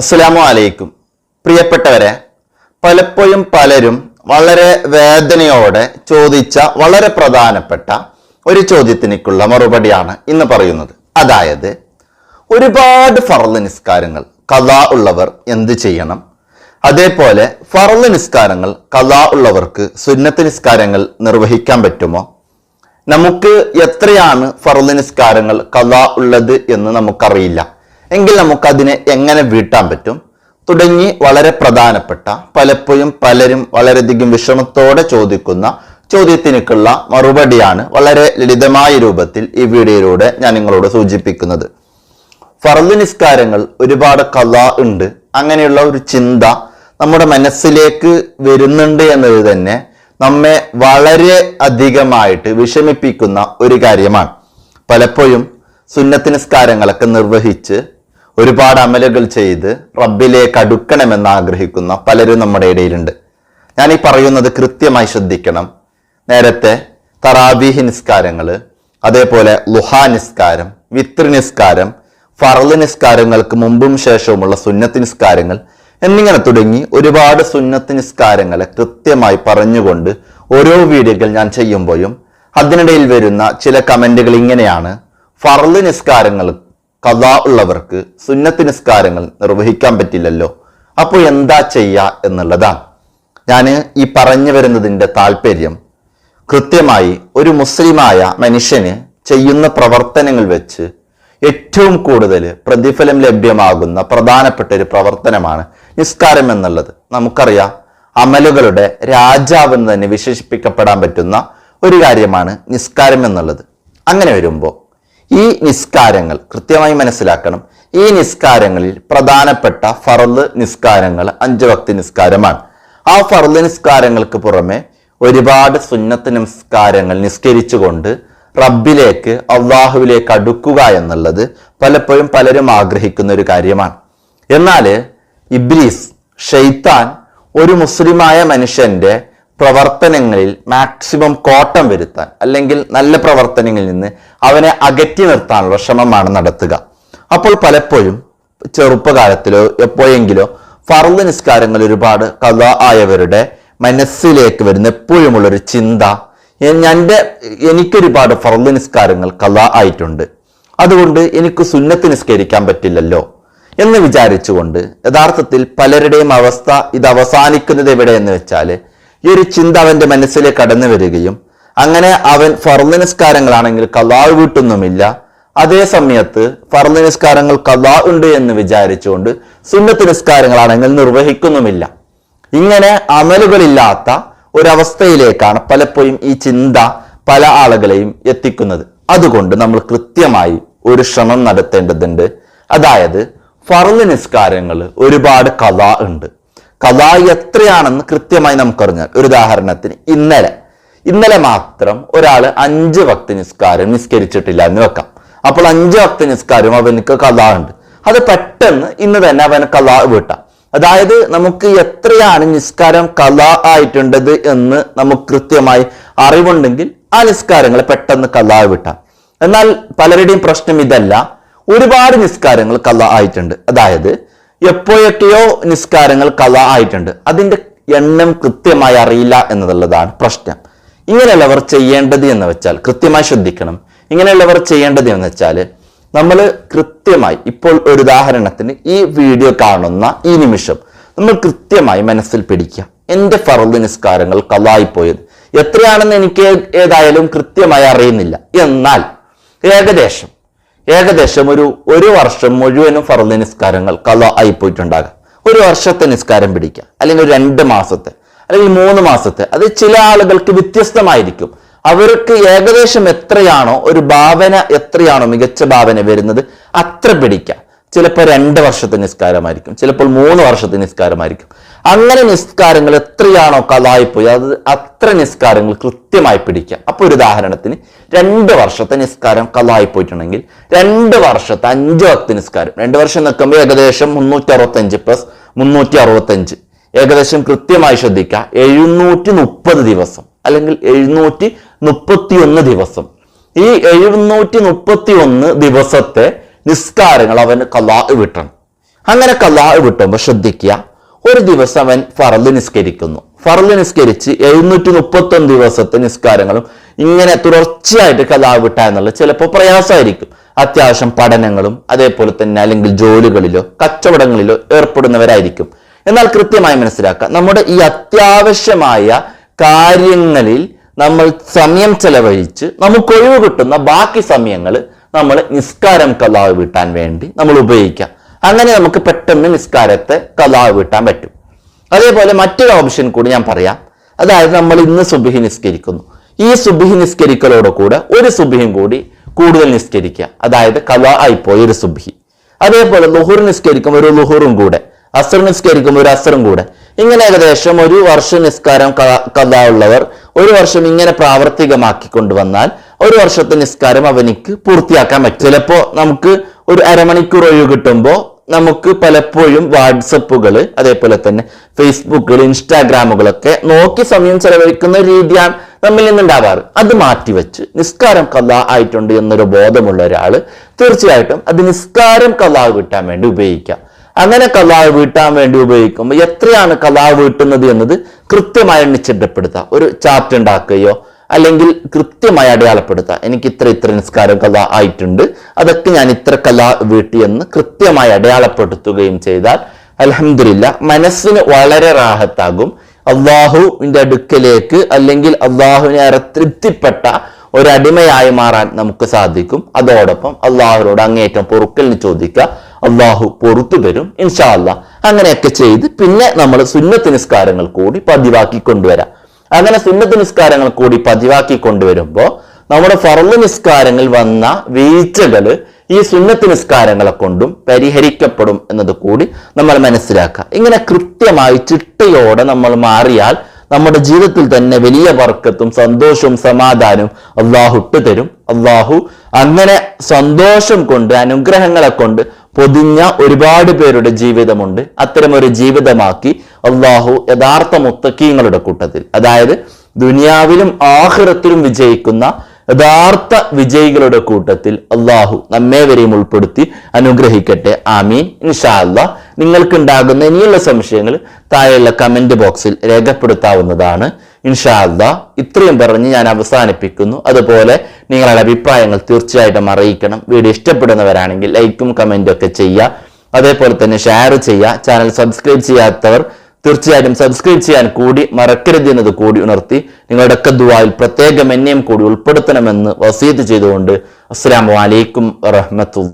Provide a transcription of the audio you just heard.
അസ്സലാമു അലൈക്കും. പ്രിയപ്പെട്ടവരെ പലപ്പോഴും പലരും വളരെ വേദനയോടെ ചോദിച്ച വളരെ പ്രധാനപ്പെട്ട ഒരു ചോദ്യത്തിനേക്കുള്ള മറുപടിയാണ് ഇന്ന് പറയുന്നത്. അതായത് ഒരുപാട് ഫറൽ നിസ്കാരങ്ങൾ കഥ ഉള്ളവർ എന്ത് ചെയ്യണം? അതേപോലെ ഫറൽ നിസ്കാരങ്ങൾ കഥ ഉള്ളവർക്ക് സുന്നത്ത് നിസ്കാരങ്ങൾ നിർവഹിക്കാൻ പറ്റുമോ? നമുക്ക് എത്രയാണ് ഫറൽ നിസ്കാരങ്ങൾ കഥ ഉള്ളത് എന്ന് നമുക്കറിയില്ല. എങ്കിൽ നമുക്കതിനെ എങ്ങനെ വീട്ടാൻ പറ്റും? തുടങ്ങി വളരെ പ്രധാനപ്പെട്ട പലപ്പോഴും പലരും വളരെയധികം വിഷമത്തോടെ ചോദിക്കുന്ന ചോദ്യത്തിനേക്കുള്ള മറുപടിയാണ് വളരെ ലളിതമായ രൂപത്തിൽ ഈ വീഡിയോയിലൂടെ ഞാൻ നിങ്ങളോട് സൂചിപ്പിക്കുന്നത്. ഫർദ് നിസ്കാരങ്ങൾ ഒരുപാട് കഥ ഉണ്ട്. അങ്ങനെയുള്ള ഒരു ചിന്ത നമ്മുടെ മനസ്സിലേക്ക് വരുന്നുണ്ട് എന്നത് തന്നെ നമ്മെ വളരെ അധികമായിട്ട് വിഷമിപ്പിക്കുന്ന ഒരു കാര്യമാണ്. പലപ്പോഴും സുന്നത്ത് നിസ്കാരങ്ങളൊക്കെ നിർവഹിച്ച് ഒരുപാട് അമലുകൾ ചെയ്ത് റബ്ബിലേക്ക് അടുക്കണമെന്ന് ആഗ്രഹിക്കുന്ന പലരും നമ്മുടെ ഇടയിലുണ്ട്. ഞാൻ ഈ പറയുന്നത് കൃത്യമായി ശ്രദ്ധിക്കണം. നേരത്തെ തറാബീഹ് നിസ്കാരങ്ങൾ അതേപോലെ ലുഹാ നിസ്കാരം വിത്ര നിസ്കാരം ഫറൽ നിസ്കാരങ്ങൾക്ക് മുമ്പും ശേഷവുമുള്ള സുന്നത്ത് നിസ്കാരങ്ങൾ എന്നിങ്ങനെ തുടങ്ങി ഒരുപാട് സുന്നത്ത് നിസ്കാരങ്ങളെ കൃത്യമായി പറഞ്ഞുകൊണ്ട് ഓരോ വീഡിയോകൾ ഞാൻ ചെയ്യുമ്പോഴും അതിനിടയിൽ വരുന്ന ചില കമന്റുകൾ ഇങ്ങനെയാണ്. ഫറൽ നിസ്കാരങ്ങൾ കഥ ഉള്ളവർക്ക് സുന്നത്ത് നിസ്കാരങ്ങൾ നിർവഹിക്കാൻ പറ്റില്ലല്ലോ. അപ്പോൾ എന്താ ചെയ്യുക എന്നുള്ളതാണ്. ഞാൻ ഈ പറഞ്ഞു വരുന്നതിന്റെ താല്പര്യം കൃത്യമായി ഒരു മുസ്ലിമായ മനുഷ്യന് ചെയ്യുന്ന പ്രവർത്തനങ്ങൾ വെച്ച് ഏറ്റവും കൂടുതൽ പ്രതിഫലം ലഭ്യമാകുന്ന പ്രധാനപ്പെട്ട ഒരു പ്രവർത്തനമാണ് നിസ്കാരം എന്നുള്ളത്. നമുക്കറിയാം അമലുകളുടെ രാജാവെന്ന് തന്നെ വിശേഷിപ്പിക്കപ്പെടാൻ പറ്റുന്ന ഒരു കാര്യമാണ് നിസ്കാരം എന്നുള്ളത്. അങ്ങനെ വരുമ്പോൾ ഈ നിസ്കാരങ്ങൾ കൃത്യമായി മനസ്സിലാക്കണം. ഈ നിസ്കാരങ്ങളിൽ പ്രധാനപ്പെട്ട ഫറൽ നിസ്കാരങ്ങൾ അഞ്ച് വക്തി നിസ്കാരമാണ്. ആ ഫറൽ നിസ്കാരങ്ങൾക്ക് പുറമെ ഒരുപാട് സുന്നത്ത് നിസ്കാരങ്ങൾ നിസ്കരിച്ചുകൊണ്ട് റബ്ബിലേക്ക് അള്ളാഹുവിലേക്ക് അടുക്കുക എന്നുള്ളത് പലപ്പോഴും പലരും ആഗ്രഹിക്കുന്ന ഒരു കാര്യമാണ്. എന്നാൽ ഇബ്രീസ് ഷെയ്ത്താൻ ഒരു മുസ്ലിമായ മനുഷ്യന്റെ പ്രവർത്തനങ്ങളിൽ മാക്സിമം കോട്ടം വരുത്താൻ അല്ലെങ്കിൽ നല്ല പ്രവർത്തനങ്ങളിൽ നിന്ന് അവനെ അകറ്റി നിർത്താനുള്ള ശ്രമമാണ് നടത്തുക. അപ്പോൾ പലപ്പോഴും ചെറുപ്പകാലത്തിലോ എപ്പോഴെങ്കിലോ ഫർദ് നിസ്കാരങ്ങൾ ഒരുപാട് കഥ ആയവരുടെ മനസ്സിലേക്ക് വരുന്ന എപ്പോഴുമുള്ളൊരു ചിന്ത. എന്റെ എനിക്കൊരുപാട് ഫർദ് നിസ്കാരങ്ങൾ കഥ ആയിട്ടുണ്ട്. അതുകൊണ്ട് എനിക്ക് സുന്നത്ത് നിസ്കരിക്കാൻ പറ്റില്ലല്ലോ എന്ന് വിചാരിച്ചുകൊണ്ട് യഥാർത്ഥത്തിൽ പലരുടെയും അവസ്ഥ ഇത് അവസാനിക്കുന്നത് എവിടെ എന്ന് വെച്ചാൽ ഈ ഒരു ചിന്ത അവന്റെ മനസ്സിലേക്ക് കടന്നു വരികയും അങ്ങനെ അവൻ ഫർദ് നിസ്കാരങ്ങളാണെങ്കിൽ കലാ വീട്ടൊന്നുമില്ല. അതേ സമയത്ത് ഫർദ് നിസ്കാരങ്ങൾ കലാ ഉണ്ട് എന്ന് വിചാരിച്ചുകൊണ്ട് സുന്നത്ത് നിസ്കാരങ്ങളാണെങ്കിൽ നിർവഹിക്കുന്നുമില്ല. ഇങ്ങനെ അമലുകളില്ലാത്ത ഒരവസ്ഥയിലേക്കാണ് പലപ്പോഴും ഈ ചിന്ത പല ആളുകളെയും എത്തിക്കുന്നത്. അതുകൊണ്ട് നമ്മൾ കൃത്യമായി ഒരു ശ്രമം നടത്തേണ്ടതുണ്ട്. അതായത് ഫർദ് നിസ്കാരങ്ങൾ ഒരുപാട് കഥ ഉണ്ട്. കഥ എത്രയാണെന്ന് കൃത്യമായി നമുക്കറിഞ്ഞാൽ. ഒരു ഉദാഹരണത്തിന് ഇന്നലെ. ഇന്നലെ മാത്രം ഒരാൾ അഞ്ച് ഭക്തി നിസ്കാരം നിസ്കരിച്ചിട്ടില്ല എന്ന് വെക്കാം. അപ്പോൾ അഞ്ച് ഭക്തി നിസ്കാരം അവനക്ക് കഥ ഉണ്ട് അത് പെട്ടെന്ന് ഇന്ന് തന്നെ അവന് കഥ വീട്ടാം. അതായത് നമുക്ക് എത്രയാണ് നിസ്കാരം കഥ ആയിട്ടുണ്ടത് എന്ന് നമുക്ക് കൃത്യമായി അറിവുണ്ടെങ്കിൽ ആ നിസ്കാരങ്ങൾ പെട്ടെന്ന് കഥ വിട്ടാം. എന്നാൽ പലരുടെയും പ്രശ്നം ഇതല്ല. ഒരുപാട് നിസ്കാരങ്ങൾ കഥ ആയിട്ടുണ്ട്. അതായത് എപ്പോഴൊക്കെയോ നിസ്കാരങ്ങൾ കഥ ആയിട്ടുണ്ട്. അതിന്റെ എണ്ണം കൃത്യമായി അറിയില്ല എന്നുള്ളതാണ് പ്രശ്നം. ഇങ്ങനെയുള്ളവർ ചെയ്യേണ്ടത് എന്ന് വെച്ചാൽ കൃത്യമായി ശ്രദ്ധിക്കണം. ഇങ്ങനെയുള്ളവർ ചെയ്യേണ്ടത് എന്ന് വെച്ചാൽ നമ്മൾ കൃത്യമായി ഇപ്പോൾ ഒരു ഉദാഹരണത്തിന് ഈ വീഡിയോ കാണുന്ന ഈ നിമിഷം നമ്മൾ കൃത്യമായി മനസ്സിൽ പിടിക്കുക. എന്റെ ഫറദ് നിസ്കാരങ്ങൾ കലായിപ്പോയത് എത്രയാണെന്ന് എനിക്ക് ഏതായാലും കൃത്യമായി അറിയുന്നില്ല. എന്നാൽ ഏകദേശം ഏകദേശം ഒരു ഒരു വർഷം മുഴുവനും ഫറദ് നിസ്കാരങ്ങൾ കല ആയിപ്പോയിട്ടുണ്ടാകാം ഒരു വർഷത്തെ നിസ്കാരം പിടിക്കുക. അല്ലെങ്കിൽ ഒരു രണ്ട് മാസത്തെ അല്ലെങ്കിൽ മൂന്ന് മാസത്തെ. അത് ചില ആളുകൾക്ക് വ്യത്യസ്തമായിരിക്കും. അവർക്ക് ഏകദേശം എത്രയാണോ ഒരു ഭാവന എത്രയാണോ മികച്ച ഭാവന വരുന്നത് അത്ര പിടിക്കാം. ചിലപ്പോൾ രണ്ട് വർഷത്തെ നിസ്കാരമായിരിക്കും ചിലപ്പോൾ മൂന്ന് വർഷത്തെ നിസ്കാരമായിരിക്കും. അങ്ങനെ നിസ്കാരങ്ങൾ എത്രയാണോ കലായിപ്പോയി അത് അത്ര നിസ്കാരങ്ങൾ കൃത്യമായി പിടിക്കുക അപ്പോൾ ഒരു ഉദാഹരണത്തിന് രണ്ട് വർഷത്തെ നിസ്കാരം കലായിപ്പോയിട്ടുണ്ടെങ്കിൽ രണ്ട് വർഷത്തെ അഞ്ച് വക്ത നിസ്കാരം രണ്ട് വർഷം നിൽക്കുമ്പോൾ ഏകദേശം മുന്നൂറ്റി അറുപത്തഞ്ച് പ്ലസ് മുന്നൂറ്റി അറുപത്തഞ്ച് ഏകദേശം കൃത്യമായി ശ്രദ്ധിക്കുക എഴുന്നൂറ്റി മുപ്പത് ദിവസം അല്ലെങ്കിൽ എഴുന്നൂറ്റി മുപ്പത്തി ഒന്ന് ദിവസം. ഈ എഴുന്നൂറ്റി മുപ്പത്തി ഒന്ന് ദിവസത്തെ നിസ്കാരങ്ങൾ അവൻ കലാ വിട്ടണം. അങ്ങനെ കലാ വിട്ടുമ്പോൾ ശ്രദ്ധിക്കുക. ഒരു ദിവസം അവൻ ഫറൽ നിസ്കരിക്കുന്നു. ഫറൽ നിസ്കരിച്ച് എഴുന്നൂറ്റി മുപ്പത്തൊന്ന് ദിവസത്തെ നിസ്കാരങ്ങളും ഇങ്ങനെ തുടർച്ചയായിട്ട് കലാ വിട്ട എന്നുള്ളത് ചിലപ്പോൾ പ്രയാസമായിരിക്കും. അത്യാവശ്യം പഠനങ്ങളും അതേപോലെ തന്നെ അല്ലെങ്കിൽ ജോലികളിലോ കച്ചവടങ്ങളിലോ ഏർപ്പെടുന്നവരായിരിക്കും. എന്നാൽ കൃത്യമായി മനസ്സിലാക്കുക നമ്മുടെ ഈ അത്യാവശ്യമായ കാര്യങ്ങളിൽ നമ്മൾ സമയം ചെലവഴിച്ച് നമുക്ക് ഒഴിവ് കിട്ടുന്ന ബാക്കി സമയങ്ങൾ നമ്മൾ നിസ്കാരം കലാവ് വീട്ടാൻ വേണ്ടി നമ്മൾ ഉപയോഗിക്കാം. അങ്ങനെ നമുക്ക് പെട്ടെന്ന് നിസ്കാരത്തെ കലാവ് വീട്ടാൻ പറ്റും. അതേപോലെ മറ്റൊരു ഓപ്ഷൻ കൂടി ഞാൻ പറയാം. അതായത് നമ്മൾ ഇന്ന് സുബിഹി നിസ്കരിക്കുന്നു. ഈ സുബിഹി നിസ്കരിക്കലോട് കൂടെ ഒരു സുബിഹിയും കൂടി കൂടുതൽ നിസ്കരിക്കുക. അതായത് കലാ ആയിപ്പോയി ഒരു സുബിഹി. അതേപോലെ ലുഹുർ നിസ്കരിക്കുമ്പോൾ ഒരു ലുഹുറും കൂടെ. അസർ നിസ്കരിക്കുമ്പോൾ ഒരു അസറും കൂടെ. ഇങ്ങനെ ഏകദേശം ഒരു വർഷ നിസ്കാരം കഥ ഉള്ളവർ ഒരു വർഷം ഇങ്ങനെ പ്രാവർത്തികമാക്കി കൊണ്ടുവന്നാൽ ഒരു വർഷത്തെ നിസ്കാരം അവനിക്ക് പൂർത്തിയാക്കാൻ പറ്റും. ചിലപ്പോ നമുക്ക് ഒരു അരമണിക്കൂർ ഒഴിവ് കിട്ടുമ്പോൾ നമുക്ക് പലപ്പോഴും വാട്സപ്പുകൾ അതേപോലെ തന്നെ ഫേസ്ബുക്കുകൾ ഇൻസ്റ്റാഗ്രാമുകളൊക്കെ നോക്കി സമയം ചെലവഴിക്കുന്ന രീതിയാണ് നമ്മിൽ നിന്നുണ്ടാവാറ്. അത് മാറ്റിവെച്ച് നിസ്കാരം കഥ ആയിട്ടുണ്ട് എന്നൊരു ബോധമുള്ള ഒരാൾ തീർച്ചയായിട്ടും അത് നിസ്കാരം കഥ കിട്ടാൻ വേണ്ടി ഉപയോഗിക്കാം. അങ്ങനെ കലാവ് വീട്ടാൻ വേണ്ടി ഉപയോഗിക്കുമ്പോൾ എത്രയാണ് കലാവ് വീട്ടുന്നത് എന്നത് കൃത്യമായി എണ്ണിച്ചിട്ടപ്പെടുത്തുക ഒരു ചാർട്ട് ഉണ്ടാക്കുകയോ അല്ലെങ്കിൽ കൃത്യമായി അടയാളപ്പെടുത്തുക എനിക്ക് ഇത്ര ഇത്ര നിസ്കാരം കല ആയിട്ടുണ്ട്. അതൊക്കെ ഞാൻ ഇത്ര കല വീട്ടി എന്ന് കൃത്യമായി അടയാളപ്പെടുത്തുകയും ചെയ്താൽ അലഹമില്ല മനസ്സിന് വളരെ റാഹത്താകും. അള്ളാഹുവിന്റെ അടുക്കലേക്ക് അല്ലെങ്കിൽ അള്ളാഹുവിനെ ഏറെ തൃപ്തിപ്പെട്ട ഒരടിമയായി മാറാൻ നമുക്ക് സാധിക്കും. അതോടൊപ്പം അള്ളാഹുവിനോട് അങ്ങേറ്റം പൊറുക്കലിന് ചോദിക്കുക. അള്ളാഹു പൊറത്തു തരും ഇൻഷാ അള്ളാഹ് അങ്ങനെയൊക്കെ ചെയ്ത് പിന്നെ നമ്മൾ സുന്നത്ത് നിസ്കാരങ്ങൾ കൂടി പതിവാക്കി കൊണ്ടുവരാം. അങ്ങനെ സുന്നത്ത് നിസ്കാരങ്ങൾ കൂടി പതിവാക്കി കൊണ്ടുവരുമ്പോൾ നമ്മുടെ ഫറന്ന് നിസ്കാരങ്ങൾ വന്ന വീഴ്ചകൾ ഈ സുന്നത്ത് നിസ്കാരങ്ങളെ കൊണ്ടും പരിഹരിക്കപ്പെടും എന്നത് കൂടി നമ്മൾ മനസ്സിലാക്കുക. ഇങ്ങനെ കൃത്യമായി ചിട്ടയോടെ നമ്മൾ മാറിയാൽ നമ്മുടെ ജീവിതത്തിൽ തന്നെ വലിയ വർക്കത്തും സന്തോഷവും സമാധാനവും അള്ളാഹു ഇട്ട് തരും അള്ളാഹു അങ്ങനെ സന്തോഷം കൊണ്ട് അനുഗ്രഹങ്ങളെ കൊണ്ട് പൊതിഞ്ഞ ഒരുപാട് പേരുടെ ജീവിതമുണ്ട്. അത്തരം ഒരു ജീവിതമാക്കി അള്ളാഹു യഥാർത്ഥ മുത്തക്കീങ്ങളുടെ കൂട്ടത്തിൽ. അതായത് ദുനിയാവിലും ആഹ്റത്തിലും വിജയിക്കുന്ന യഥാർത്ഥ വിജയികളുടെ കൂട്ടത്തിൽ അള്ളാഹു നമ്മേവരെയും ഉൾപ്പെടുത്തി അനുഗ്രഹിക്കട്ടെ. ആമീൻ. ഇൻഷാ അള്ളാഹ് നിങ്ങൾക്കുണ്ടാകുന്ന ഇനിയുള്ള സംശയങ്ങൾ താഴെയുള്ള കമന്റ് ബോക്സിൽ രേഖപ്പെടുത്താവുന്നതാണ്. ഇൻഷാ അള്ളാഹ് ഇത്രയും പറഞ്ഞ് ഞാൻ അവസാനിപ്പിക്കുന്നു. അതുപോലെ നിങ്ങളുടെ അഭിപ്രായങ്ങൾ തീർച്ചയായിട്ടും അറിയിക്കണം. വീഡിയോ ഇഷ്ടപ്പെടുന്നവരാണെങ്കിൽ ലൈക്കും കമന്റും ഒക്കെ ചെയ്യുക. അതേപോലെ തന്നെ ഷെയർ ചെയ്യുക. ചാനൽ സബ്സ്ക്രൈബ് ചെയ്യാത്തവർ തീർച്ചയായിട്ടും സബ്സ്ക്രൈബ് ചെയ്യാൻ കൂടി മറക്കരുത് എന്നത് കൂടി ഉണർത്തി നിങ്ങളുടെ ദുവായിൽ പ്രത്യേകം എന്നെയും കൂടി ഉൾപ്പെടുത്തണമെന്ന് വസീത് ചെയ്തുകൊണ്ട് അസ്സാം വലൈക്കും വറഹമത്തുള്ള